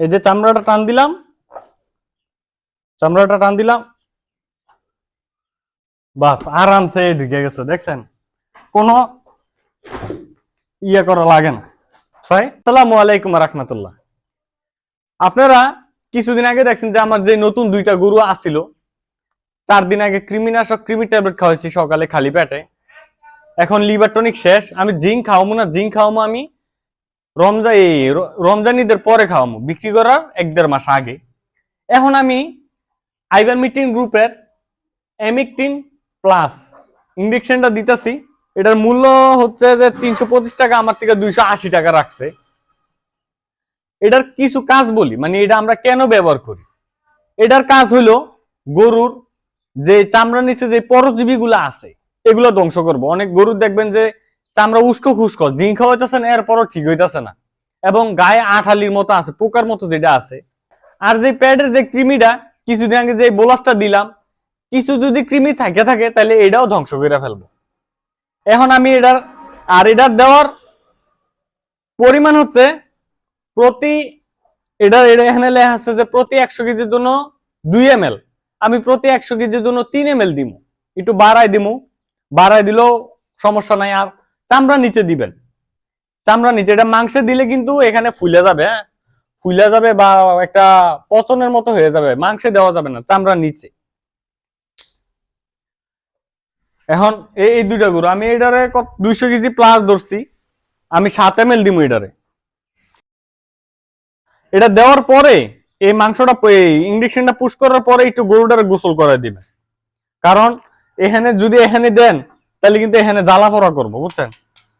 এই যে চামড়াটা টান দিলাম। চামড়াটা টান দিলাম। বাস, আরামসে ঢুকে গেছে, দেখছেন? কোনো ইয়ে করা লাগে না। ভাই সালামু আলাইকুম রহমতুল্লাহ। আপনারা কিছুদিন আগে দেখছেন যে আমার যে নতুন দুইটা গরু আসছিল, চার দিন আগে কৃমিনাশক, কৃমি ট্যাবলেট খাওয়াইছি সকালে খালি পেটে। এখন লিভার টনিক শেষ, আমি জিঙ্ক খাওয়াবো না, জিঙ্ক খাওয়াবো আমি রমজান এই রমজান ঈদের পরে খাওয়াবো বিক্রি করার এক দেড় মাস আগে। এখন আমি আইবার মিটিং গ্রুপের এমিকটিন প্লাস ইঞ্জেকশনটা দিতেছি। এটার মূল্য হচ্ছে যে তিনশো পঁচিশ টাকা, আমার থেকে দুইশো আশি টাকা রাখছে। এটার কিছু কাজ বলি মানে এটা আমরা কেন ব্যবহার করি? এটার কাজ হলো গরুর যে চামড়ার নিচে যে পরজীবী গুলা আছে, এগুলো ধ্বংস করব। অনেক গরু দেখবেন যে চামড়া উস্কো খুস্কো, জিঙ্ক না, এরপরও ঠিক হইতেছে না। এবং গায়ে আঠালির মতো আছে, পোকার মতো যেটা আছে। আর যে প্যাডের যে কৃমিটা, কিছুদিন আগে যে বোলাসটা দিলাম, কিছু যদি কৃমি থাকে থাকে, তাহলে এটাও ধ্বংস করে ফেলব। এখন আমি এটার, আর এটার দেওয়ার পরিমাণ হচ্ছে প্রতি, এটা এটা এখানে লেখা আছে যে প্রতি একশো কেজির জন্য দুই এম আমি প্রতি একশো কেজির জন্য তিন এম এল দিমু। একটু বাড়াই দিমু। বাড়াই দিলেও সমস্যা নাই, আর চামড়া নিচে দিবেন। চামড়া নিচে, এটা মাংসে দিলে কিন্তু এখানে ফুলে যাবে হ্যাঁ? ফুলে যাবে বা একটা পচনের মতো হয়ে যাবে, মাংসে দেওয়া যাবে না, চামড়া নিচে। এখন এই দুইটা গরু, আমি এটারে দুইশো কেজি প্লাস ধরছি, আমি সাত এম এল দিমু এটারে। এটা দেওয়ার পরে এই মাংসটা ইঞ্জেকশনটা পুশ করার পরে একটু গরুটারে গোসল করে দিবে কারণ এখানে যদি এখানে দেন তাহলে কিন্তু এখানে জ্বালা ফোড়া করব, বুঝছেন?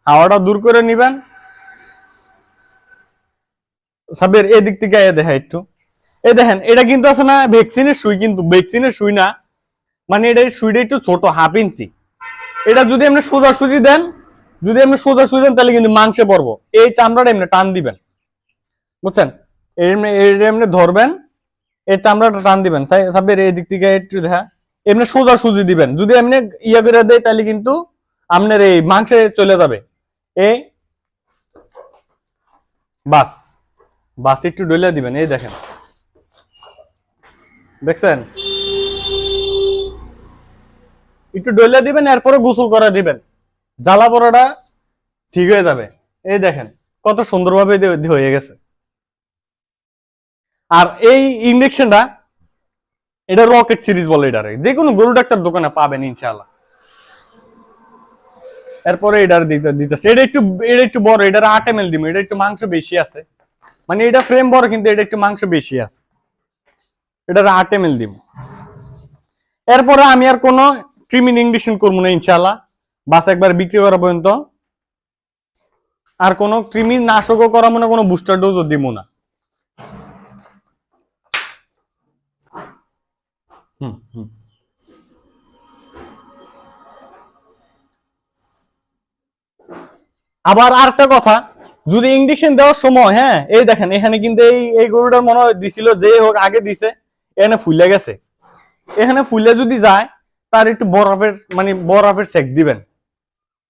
হাওয়াটা দূর করে নিবেন। সাবের এদিক থেকে এ দেখা একটু। এই দেখেন, এটা কিন্তু আছে না ভ্যাকসিনের সুই কিন্তু ভ্যাকসিনের সুই না। মানে এটা সুইটা একটু ছোট হাফ ইঞ্চি এটা যদি আপনি সোজা সুজি দেন, যদি আপনি সোজা সুজি দেন, তাহলে কিন্তু মাংসে পড়ব। এই চামড়াটা এমনি টান দিবেন। বুঝছেন? এমনি এমনি ধরবেন, এই চামড়াটা টান দিবেন। সাবের এই দিক থেকে একটু দেখা। এমনি সোজা সুজি দিবেন। যদি এমনি ইয়া করে দেয়, তাহলে কিন্তু আপনার এই মাংসে চলে যাবে। এই বাস। বাস একটু ডলে দিবেন, এই দেখেন। দেখছেন? একটু ডলে দিবেন, এরপরে গোসল করে দিবেন। জ্বালা পড়াটা ঠিক হয়ে যাবে। এই দেখেন, কত সুন্দরভাবে হয়ে গেছে। আর এই ইঞ্জেকশনটা এটা রকেট সিরিজ বলে এটারে। যে কোনো গরু ডাক্তার দোকানে পাবেন ইনশাআল্লাহ। এরপরে এটার দিতে দিতেছে। এটা একটু এটা একটু বড়, এটার আট এম এল দিম। এটা একটু মাংস বেশি আছে। মানে এটা ফ্রেম বড়, কিন্তু এটা একটু মাংস বেশি আছে। এটার আট এম এল দিব এরপরে আমি আর কোনো ক্রিমিন ইঞ্জেকশন করব না ইনশাআল্লাহ। বাস একবার বিক্রি করা পর্যন্ত। আর কোনো কৃমি নাশকও করা মানে কোনো বুস্টার ডোজও দিব না। হুম হুম। আবার আরেকটা কথা, যদি ইঞ্জেকশন দেওয়ার সময় হ্যাঁ এই দেখেন, এখানে কিন্তু এই এই গরুটার মনে হয় দিছিল যে হোক, আগে দিছে, এখানে ফুলে গেছে। এখানে ফুলে যদি যায়, তার একটু বরফের মানে বরফের সেক দিবেন।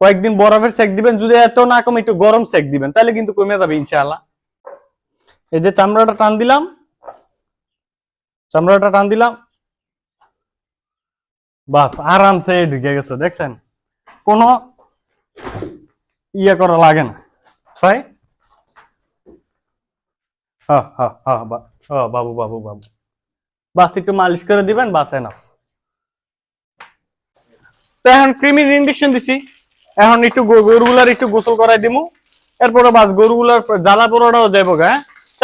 কয়েকদিন বরফের সেক দিবেন, যদি এত না কমে, একটু গরম সেক দিবেন, তাহলে কিন্তু কমে যাবে, ইনশাআল্লাহ। এই যে চামড়াটা টান দিলাম, চামড়াটা টান দিলাম বাস আরামসে ঢুকে গেছে দেখছেন? কোনো ইয়ে করা লাগে না। তাই হ্যাঁ হ্যাঁ হ্যাঁ হ্যাঁ, বাবু বাবু বাবু। বাস একটু মালিশ করে দিবেন বাস এনা তো এখন ক্রিমির ইঞ্জেকশন দিছি। এখন একটু গরুগুলার একটু গোসল করাই দিমু। এরপরে বাস গরুগুলার জ্বালা পোড়াটাও যাব গা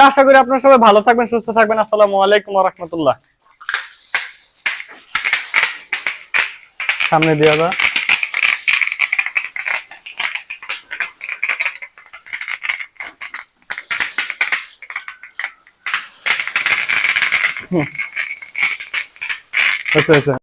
আশা করি আপনার সবাই ভালো থাকবেন সুস্থ থাকবেন। আসসালামু আলাইকুম রহমতুল্লাহ। সামনে দেওয়া যা আচ্ছা আচ্ছা